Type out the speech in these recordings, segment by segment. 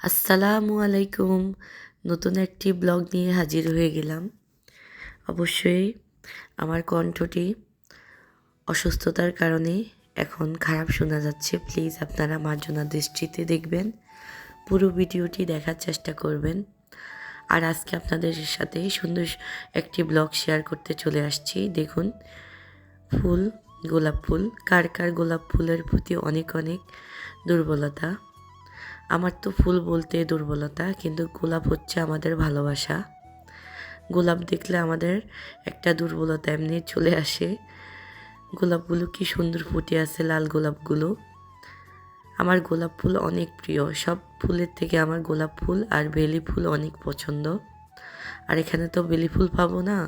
আসসালামু আলাইকুম। নতুন একটি ব্লগ নিয়ে হাজির হয়ে গেলাম। অবশ্যই আমার কণ্ঠটি অসুস্থতার কারণে এখন খারাপ শোনা যাচ্ছে। প্লিজ আপনারা মার্জনা দৃষ্টিতে দেখবেন। পুরো ভিডিওটি দেখার চেষ্টা করবেন। আর আজকে আপনাদের সাথে সুন্দর একটি ব্লগ শেয়ার করতে চলে আসছি। দেখুন, ফুল, গোলাপ ফুল। কার কার গোলাপ ফুলের প্রতি অনেক অনেক দুর্বলতা? আমার তো ফুল বলতে দুর্বলতা, কিন্তু গোলাপ হচ্ছে আমাদের ভালোবাসা। গোলাপ দেখলে আমাদের একটা দুর্বলতা এমনি চলে আসে। গোলাপগুলো কি সুন্দর ফুটে আছে, লাল গোলাপগুলো। আমার গোলাপ ফুল অনেক প্রিয়। সব ফুলের থেকে আমার গোলাপ ফুল আর বেলি ফুল অনেক পছন্দ। আর এখানে তো বেলি ফুল পাবো না।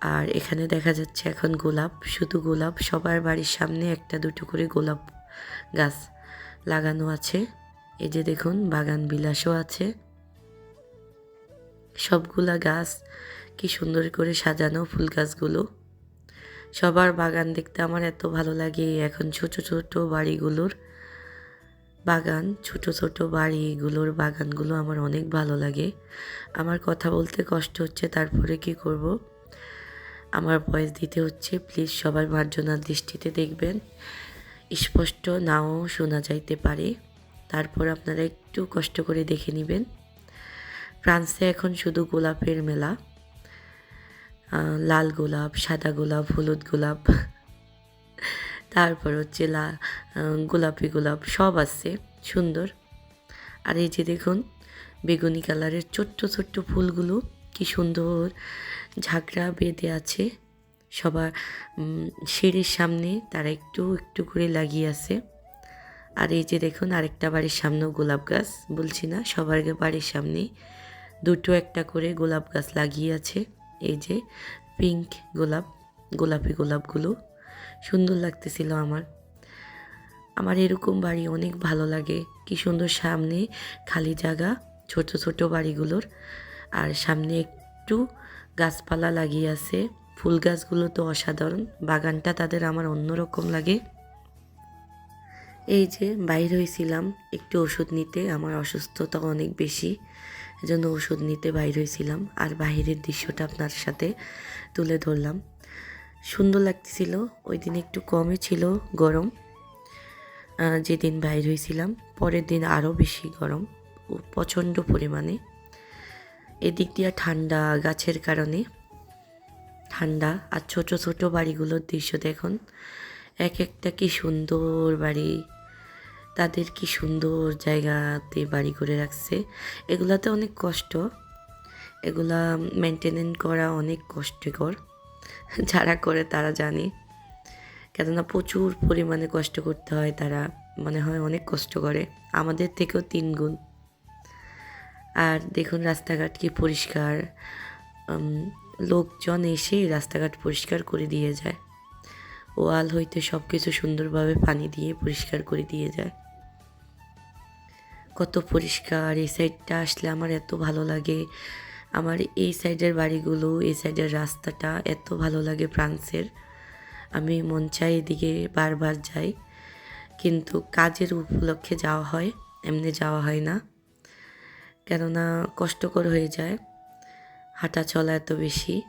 আর এখানে দেখা যাচ্ছে এখন গোলাপ, শুধু গোলাপ, সবার বাড়ির সামনে একটা দুটো করে গোলাপ গাছ। লাগানো আছে। এই যে দেখুন, বাগান বিলাসও আছে। সবগুলা গাছ কি সুন্দর করে সাজানো ফুল গাছগুলো। সবার বাগান দেখতে আমার এত ভালো লাগে এখন ছোট ছোট বাড়িগুলোর বাগান, ছোট ছোট বাড়িগুলোর বাগানগুলো আমার অনেক ভালো লাগে। আমার কথা বলতে কষ্ট হচ্ছে, তারপরে কি করব? আমার ভয়েস দিতে হচ্ছে প্লিজ সবার মার্জনার দৃষ্টিতে দেখবেন। স্পষ্ট নাও শোনা যাইতে পারে। তারপর আপনারা একটু কষ্ট করে দেখে নেবেন। ফ্রান্সে এখন শুধু গোলাপের মেলা। লাল গোলাপ, সাদা গোলাপ, হলুদ গোলাপ। তারপর হচ্ছে লা গোলাপি গোলাপ, সব আছে, সুন্দর। আর এই যে দেখুন, বেগুনি কালারের ছোট্ট ছোট্ট ফুলগুলো, কি সুন্দর ঝাঁকড়া বেঁধে আছে। সবার সিঁড়ির সামনে তারা একটু একটু করে লাগিয়ে আছে। আর এই যে দেখুন, আরেকটা বাড়ির সামনেও গোলাপ গাছ, বলছি না, সবার বাড়ির সামনে দুটো একটা করে গোলাপ গাছ লাগিয়ে আছে। এই যে পিঙ্ক গোলাপ, গোলাপি গোলাপগুলো, সুন্দর লাগতেছিল আমার। আমার এরকম বাড়ি অনেক ভালো লাগে। কি সুন্দর সামনে খালি জায়গা, ছোট ছোট বাড়িগুলোর। আর সামনে একটু গাছপালা লাগিয়ে আছে। ফুল গাছগুলো তো অসাধারণ, বাগানটা তাদের আমার অন্যরকম লাগে। এই যে বাইর হয়েছিলাম, একটু ওষুধ নিতে, আমার অসুস্থতা অনেক বেশি, এজন্য ওষুধ নিতে বাইর হয়েছিলাম। আর বাহিরের দৃশ্যটা আপনার সাথে তুলে ধরলাম। সুন্দর লাগতেছিল, ওই দিন একটু কমই ছিল গরম যেদিন বাইর হয়েছিলাম, পরের দিন আরও বেশি গরম, প্রচণ্ড পরিমাণে। এদিক দিয়ে ঠান্ডা গাছের কারণে ঠান্ডা আর ছোট ছোট বাড়িগুলোর দৃশ্য দেখুন। এক একটা কি সুন্দর বাড়ি। তাদের কি সুন্দর জায়গাতে বাড়ি করে রাখছে। এগুলাতে অনেক কষ্ট। এগুলা মেনটেনেন করা অনেক কষ্টকর। যারা করে তারা জানে। কেননা প্রচুর পরিমাণে কষ্ট করতে হয় তারা। মনে হয় অনেক কষ্ট করে। আমাদের থেকেও তিন গুণ আর দেখুন রাস্তাঘাট কি পরিষ্কার। লোকজন এসে রাস্তাঘাট পরিষ্কার করে দিয়ে যায়। ওয়াল হইতে সব কিছু সুন্দরভাবে পানি দিয়ে পরিষ্কার করে দিয়ে যায়। কত পরিষ্কার, এই সাইডটা আসলে আমার এত ভালো লাগে। আমার এই সাইডের বাড়িগুলো, এই সাইডের রাস্তাটা এত ভালো লাগে ফ্রান্সের। আমি মন চাই এদিকে বারবার যাই, কিন্তু কাজের উপলক্ষে যাওয়া হয়, এমনি যাওয়া হয় না। কেননা কষ্টকর হয়ে যায়। হাঁটা চলা এত বেশি।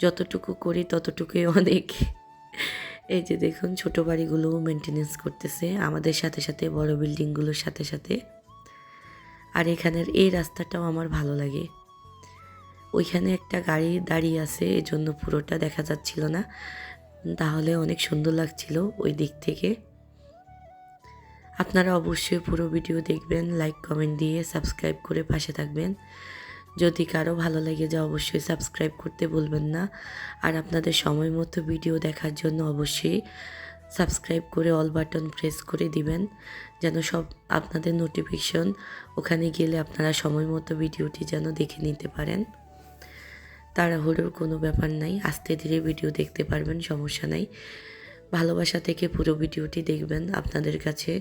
যতটুকু করি ততটুকুই অনেক। এই যে দেখুন, ছোট বাড়িগুলো মেনটেনেন্স করতেছে। আমাদের সাথে সাথে, বড় বিল্ডিংগুলোর সাথে সাথে। আর এখানের এই রাস্তাটাও আমার ভালো লাগে। ওইখানে একটা গাড়ি দাঁড়িয়ে আছে এই জন্য পুরোটা দেখা যাচ্ছিল না। তাহলে অনেক সুন্দর লাগছিল ওই দিক থেকে। আপনারা অবশ্যই পুরো ভিডিও দেখবেন লাইক কমেন্ট দিয়ে সাবস্ক্রাইব করে পাশে থাকবেন। যদি কারও ভালো লেগে যায় অবশ্যই সাবস্ক্রাইব করতে বলবেন না। আর আপনাদের সময় মতো ভিডিও দেখার জন্য অবশ্যই সাবস্ক্রাইব করে অল বাটন প্রেস করে দিবেন, যেন সব আপনাদের নোটিফিকেশন ওখানে গেলে আপনারা সময় মতো ভিডিওটি যেন দেখে নিতে পারেন। তাড়াহুড়োর কোনো ব্যাপার নাই, আস্তে ধীরে ভিডিও দেখতে পারবেন, সমস্যা নাই। ভালোবাসা থেকে পুরো ভিডিওটি দেখবেন আপনাদের কাছে,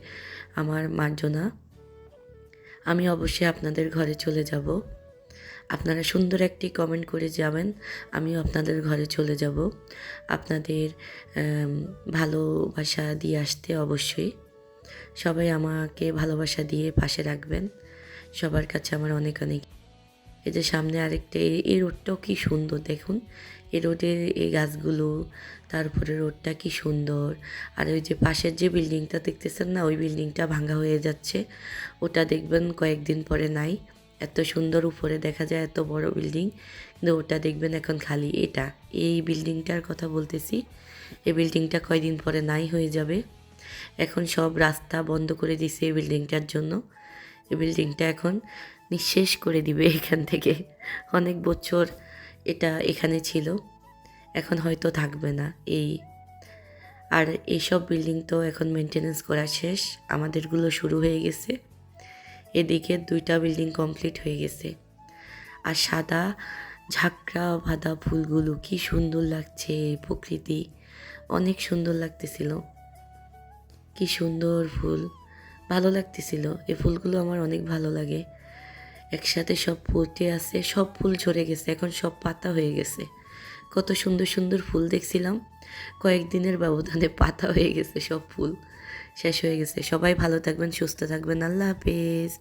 আমার মার্জনা। আমি অবশ্যই আপনাদের ঘরে চলে যাব। আপনারা সুন্দর একটি কমেন্ট করে যাবেন। আমিও আপনাদের ঘরে চলে যাব। আপনাদের ভালোবাসা দিয়ে আসতে অবশ্যই। সবাই আমাকে ভালোবাসা দিয়ে পাশে রাখবেন। সবার কাছে আমার অনেক অনেক। এই যে সামনে আরেকটা, এই- রোডটাও কি সুন্দর দেখুন। এই রোডের এই গাছগুলো তারপরে রোডটা কি সুন্দর। আর ওই যে পাশের যে বিল্ডিংটা দেখতেছেন না, ওই বিল্ডিংটা ভাঙা হয়ে যাচ্ছে। ওটা দেখবেন কয়েকদিন পরে নাই। এত সুন্দর উপরে দেখা যায় এত বড় বিল্ডিং, কিন্তু ওটা দেখবেন এখন খালি এটা। এই বিল্ডিংটার কথা বলতেছি, এই বিল্ডিংটা কয়দিন পরে নাই হয়ে যাবে। এখন সব রাস্তা বন্ধ করে দিছে এই বিল্ডিংটার জন্য। এই বিল্ডিংটা এখন নিঃশেষ করে দিবে এখান থেকে। অনেক বছর এটা এখানে ছিল, এখন হয়তো থাকবে না এই। আর এইসব বিল্ডিং তো এখন মেনটেনেন্স করা শেষ, আমাদেরগুলো শুরু হয়ে গেছে। এদিকে দুইটা বিল্ডিং কমপ্লিট হয়ে গেছে। আর সাদা ঝাঁকড়া বাঁধা ফুলগুলো কি সুন্দর লাগছে প্রকৃতি। অনেক সুন্দর লাগতেছিল। কি সুন্দর ফুল। ভালো লাগতেছিল। এই ফুলগুলো আমার অনেক ভালো লাগে। একসাথে সব ফুটে আছে, সব ফুল ঝরে গেছে, এখন সব পাতা হয়ে গেছে। কত সুন্দর সুন্দর ফুল দেখছিলাম। কয়েকদিনের ব্যবধানে পাতা হয়ে গেছে সব ফুল। শেষ হয়ে গেছে। সবাই ভালো থাকবেন সুস্থ থাকবেন। আল্লাহ হাফেজ।